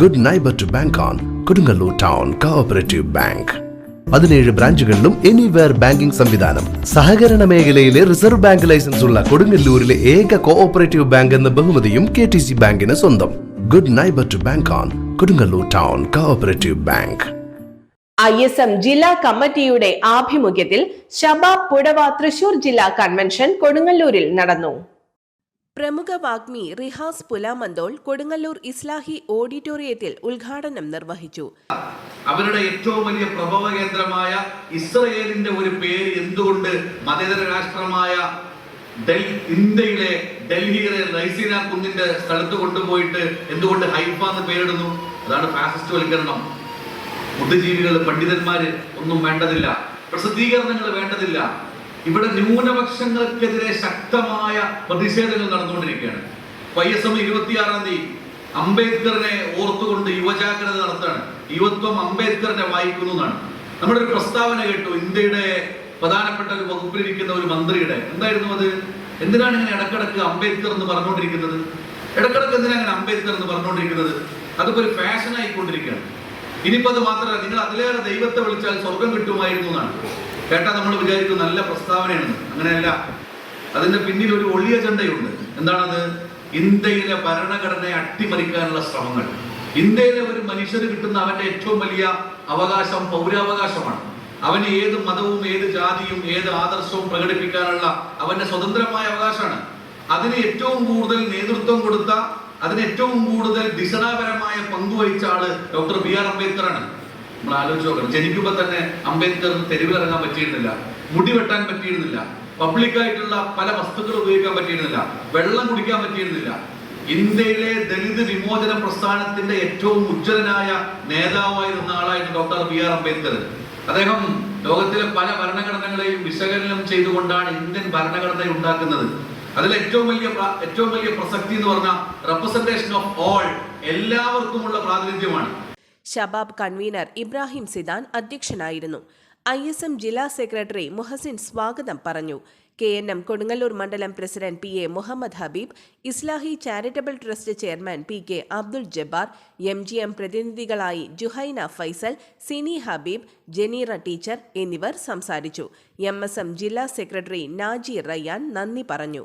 Good neighbour to bank on Kodungallur town cooperative bank പതിനേഴ് ബ്രാഞ്ചുകളിലും anywhere banking സംവിധാനം. സഹകരണ മേഖലയിലെ റിസർവ് ബാങ്ക് ലൈസൻസ് ഉള്ള കൊടുങ്ങല്ലൂരിലെ ഏക കോഓപ്പറേറ്റീവ് ബാങ്ക് എന്ന ബഹുമതിയും കെ ടി സി ബാങ്കിന് സ്വന്തം. Good neighbour to bank on Kodungallur town cooperative bank I S M ജില്ലാ കമ്മിറ്റിയുടെ ആഭിമുഖ്യത്തിൽ ശബാബ് പുഴവ തൃശൂർ ജില്ലാ കൺവെൻഷൻ കൊടുങ്ങല്ലൂരിൽ നടന്നു. പ്രമുഖ വാഗ്മി റിഹാസ് പുലാമന്തോൾ കൊടുങ്ങല്ലൂർ ഇസ്ലാഹി ഓഡിറ്റോറിയത്തിൽ ഉദ്ഘാടനം നിർവഹിച്ചു. അവരുടെ ഏറ്റവും വലിയ പ്രഭവ കേന്ദ്രമായ ഇസ്രയേലിന്റെ ഒരു പേര് എന്തുകൊണ്ട് മതേതര രാഷ്ട്രമായ ഇന്ത്യയിലെ ഡൽഹിയിലെ റൈസീന കുന്നിന്റെ സ്ഥലത്ത് കൊണ്ടുപോയിട്ട് എന്തുകൊണ്ട് ഹൈഫ എന്ന് പേരിടുന്നു? അതാണ് ഫാസിസ്റ്റ് വൽക്കരണം. ബുദ്ധിജീവികൾ പണ്ഡിതന്മാര് ഒന്നും വേണ്ടതില്ല. പ്രസിദ്ധീകരണങ്ങൾ വേണ്ടതില്ല. ഇവിടെ ന്യൂനപക്ഷങ്ങൾക്കെതിരെ ശക്തമായ പ്രതിഷേധങ്ങൾ നടന്നുകൊണ്ടിരിക്കുകയാണ്. വൈ എസ് എം ഇരുപത്തിയാറാം തീയതി അംബേദ്കറിനെ ഓർത്തുകൊണ്ട് യുവജാഗ്രത നടത്താണ് യുവത്വം അംബേദ്കറിനെ വായിക്കുന്നു എന്നാണ്. നമ്മുടെ ഒരു പ്രസ്താവന കേട്ടു. ഇന്ത്യയുടെ പ്രധാനപ്പെട്ട ഒരു വകുപ്പിലിരിക്കുന്ന ഒരു മന്ത്രിയുടെ. എന്തായിരുന്നു അത്? എന്തിനാണ് ഇങ്ങനെ ഇടക്കിടക്ക് അംബേദ്കർ എന്ന് പറഞ്ഞുകൊണ്ടിരിക്കുന്നത്? ഇടക്കിടക്ക് എന്തിനാണ് അങ്ങനെ അംബേദ്കർ എന്ന് പറഞ്ഞുകൊണ്ടിരിക്കുന്നത്? അതിപ്പോ ഒരു ഫാഷൻ ആയിക്കൊണ്ടിരിക്കുകയാണ്. ഇനിയിപ്പോ അത് മാത്രമല്ല നിങ്ങൾ അതിലേറെ ദൈവത്തെ വിളിച്ചാൽ സ്വർഗം കിട്ടുമായിരുന്നു എന്നാണ്. കേട്ടാ നമ്മൾ വിചാരിക്കും നല്ല പ്രസ്താവനയാണ്. അങ്ങനെയല്ല. അതിന്റെ പിന്നിൽ ഒരു ഒളിയ അജണ്ടയുണ്ട്. എന്താണത്? ഇന്ത്യയിലെ ഭരണഘടനയെ അട്ടിമറിക്കാനുള്ള ശ്രമങ്ങൾ. ഇന്ത്യയിലെ ഒരു മനുഷ്യന് കിട്ടുന്ന അവന്റെ ഏറ്റവും വലിയ അവകാശം പൗരാവകാശമാണ്. അവന് ഏത് മതവും ഏത് ജാതിയും ഏത് ആദർശവും പ്രകടിപ്പിക്കാനുള്ള അവന്റെ സ്വതന്ത്രമായ അവകാശമാണ്. അതിന് ഏറ്റവും കൂടുതൽ നേതൃത്വം കൊടുത്ത അതിന് ഏറ്റവും കൂടുതൽ ദിശനാപരമായ പങ്കുവഹിച്ച ആൾ ഡോക്ടർ ബി ആർ അംബേദ്കർ ആണ് നമ്മൾ ആലോചിച്ച് നോക്കണം. ജനിക്കുമ്പോ തന്നെ അംബേദ്കറിന് തെരുവിലിറങ്ങാൻ പറ്റിയിരുന്നില്ല. മുടി വെട്ടാൻ പറ്റിയിരുന്നില്ല. പബ്ലിക്കായിട്ടുള്ള പല വസ്തുക്കൾ ഉപയോഗിക്കാൻ പറ്റിയിരുന്നില്ല. വെള്ളം കുടിക്കാൻ പറ്റിയിരുന്നില്ല. ഇന്ത്യയിലെ ദലിത് വിമോചന പ്രസ്ഥാനത്തിന്റെ ഏറ്റവും ഉജ്ജ്വലനായ നേതാവായിരുന്ന ആളായിരുന്നു ഡോക്ടർ ബി ആർ അംബേദ്കർ. അദ്ദേഹം ലോകത്തിലെ പല ഭരണഘടനകളെയും വിശകലനം ചെയ്തുകൊണ്ടാണ് ഇന്ത്യൻ ഭരണഘടന ഉണ്ടാക്കുന്നത്. അതിൽ ഏറ്റവും വലിയ ഏറ്റവും വലിയ പ്രസക്തി എന്ന് പറഞ്ഞാൽ റെപ്രസെന്റേഷൻ ഓഫ് ഓൾ എല്ലാവർക്കുമുള്ള പ്രാതിനിധ്യമാണ്. ഷബാബ് കൺവീനർ ഇബ്രാഹിം സിദാൻ അധ്യക്ഷനായിരുന്നു. ഐ എസ് എം ജില്ലാ സെക്രട്ടറി മുഹസിൻ സ്വാഗതം പറഞ്ഞു. കെ എൻ എം കൊടുങ്ങല്ലൂർ മണ്ഡലം president P A Muhammad Habeeb Islahi charitable trust chairman P K Abdul Jabbar M G M പ്രതിനിധികളായി Juhaina Faisal Sini Habib Janeera teacher എന്നിവർ സംസാരിച്ചു. എം എസ് എം ജില്ലാ സെക്രട്ടറി നാജി റയ്യാൻ നന്ദി പറഞ്ഞു.